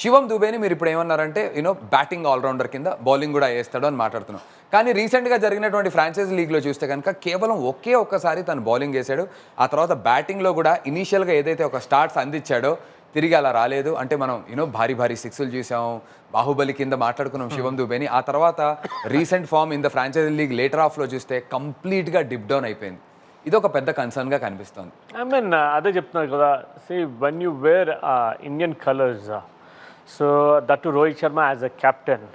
శివం దుబేని మీరు ఇప్పుడు ఏమన్నారంటే యూనో బ్యాటింగ్ ఆల్రౌండర్ కింద బౌలింగ్ కూడా వేస్తాడు అని మాట్లాడుతున్నాం. కానీ రీసెంట్గా జరిగినటువంటి ఫ్రాంచైజీ లీగ్లో చూస్తే కనుక కేవలం ఒకే ఒక్కసారి తను బౌలింగ్ వేసాడు ఆ తర్వాత బ్యాటింగ్లో కూడా ఇనీషియల్గా ఏదైతే ఒక స్టార్ట్స్ అందించాడో తిరిగి అలా రాలేదు. అంటే మనం యూనో భారీ భారీ సిక్స్లు చూసాం బాహుబలి కింద మాట్లాడుకున్నాం శివం దుబేని. ఆ తర్వాత recent form in the franchise league later ఆఫ్లో చూస్తే కంప్లీట్గా డిప్ డౌన్ అయిపోయింది. ఇది ఒక పెద్ద కన్సర్న్గా కనిపిస్తుంది. ఐ మీన్ అదే చెప్తున్నారు కదా see one you where Indian colours so that to Rohit Sharma as a captain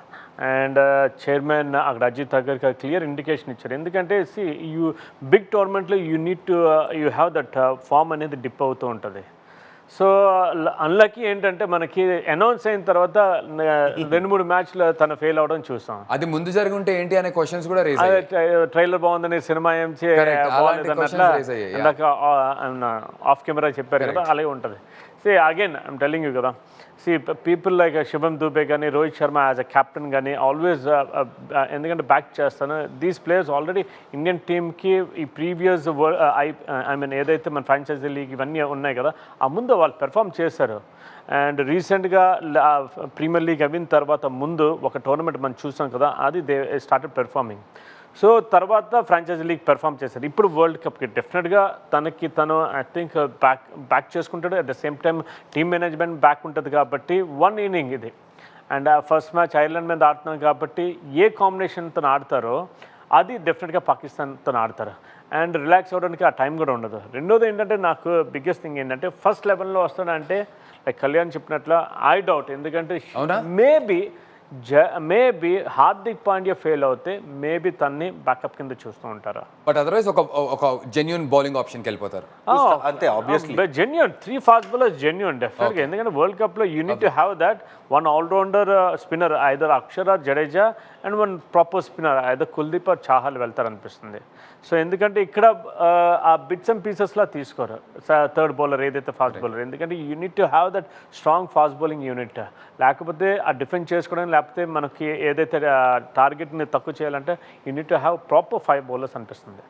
and chairman అక్కడ అజిత్ అగర్కి క్లియర్ ఇండికేషన్ ఇచ్చారు. ఎందుకంటే సి యూ బిగ్ టోర్నమెంట్లో you need to you have that form అనేది డిప్ అవుతూ ఉంటుంది. సో అన్లక్కీ ఏంటంటే మనకి అనౌన్స్ అయిన తర్వాత రెండు మూడు మ్యాచ్లు తను ఫెయిల్ అవడం చూసాం. అది ముందు జరిగి ఉంటే ఏంటి అనే క్వశ్చన్స్ కూడా రేజ్ ట్రైలర్ బాగుందని సినిమా ఏం ఇందాక ఆఫ్ కెమెరా చెప్పారు కదా అలాగే ఉంటుంది. See again I'm telling you కదా. See people like Shivam Dube కానీ Rohit Sharma as a captain కానీ ఆల్వేస్ ఎందుకంటే బ్యాక్ చేస్తాను. దీస్ ప్లేయర్స్ ఆల్రెడీ ఇండియన్ టీమ్కి ఈ ప్రీవియస్ ఐ ఐ మీన్ ఏదైతే మన ఫ్రాంచైజీ లీగ్ ఇవన్నీ ఉన్నాయి కదా ఆ ముందు వాళ్ళు పెర్ఫామ్ చేశారు. అండ్ రీసెంట్గా ప్రీమియర్ లీగ్ అయిన తర్వాత ముందు ఒక టోర్నమెంట్ మనం చూసాం కదా అది దే స్టార్టెడ్ పెర్ఫార్మింగ్ సో తర్వాత ఫ్రాంచైజీ లీగ్ పెర్ఫామ్ చేశారు. ఇప్పుడు వరల్డ్ కప్కి డెఫినెట్గా తనకి తను ఐ థింక్ బ్యాక్ బ్యాక్ చేసుకుంటాడు. At the same time team management back ఉంటుంది కాబట్టి వన్ ఇన్నింగ్ ఇది. అండ్ ఆ ఫస్ట్ మ్యాచ్ ఐర్లాండ్ మీద ఆడుతున్నాం కాబట్టి ఏ కాంబినేషన్ తను ఆడతారో అది డెఫినెట్గా పాకిస్తాన్ తను ఆడతారు. అండ్ రిలాక్స్ అవ్వడానికి ఆ టైం కూడా ఉండదు. రెండోది ఏంటంటే నాకు బిగ్గెస్ట్ థింగ్ ఏంటంటే ఫస్ట్ లెవెన్లో వస్తాడంటే లైక్ కళ్యాణ్ చెప్పినట్లు ఐ డౌట్ ఎందుకంటే? మేబీ జ మేబీ హార్దిక్ పాండ్యా ఫెయిల్ అవుతే మేబీ తన్ని బ్యాకప్ కింద చూస్తూ ఉంటారు? బట్ అదర్వైజ్ ఒక ఒక జెన్యున్ బౌలింగ్ ఆప్షన్కి వెళ్ళిపోతారు అంతే obviously genuine three fast bowlers genuine డెఫినెట్గా ఎందుకంటే వరల్డ్ కప్లో you need to have that one allrounder spinner either Akshar Jadeja and one proper spinner either Kuldeep or Chahal వెళ్తారనిపిస్తుంది. So ఎందుకంటే ఇక్కడ uh, ఆ బిట్స్ అండ్ పీసెస్లా తీసుకోరు. థర్డ్ బౌలర్ ఏదైతే fast bowler ఎందుకంటే you need to have that strong fast bowling unit లేకపోతే ఆ defend చేసుకోవడం లేకపోతే మనకి ఏదైతే టార్గెట్ని తక్కువ చేయాలంటే you need to have proper five bowlers అనిపిస్తుంది.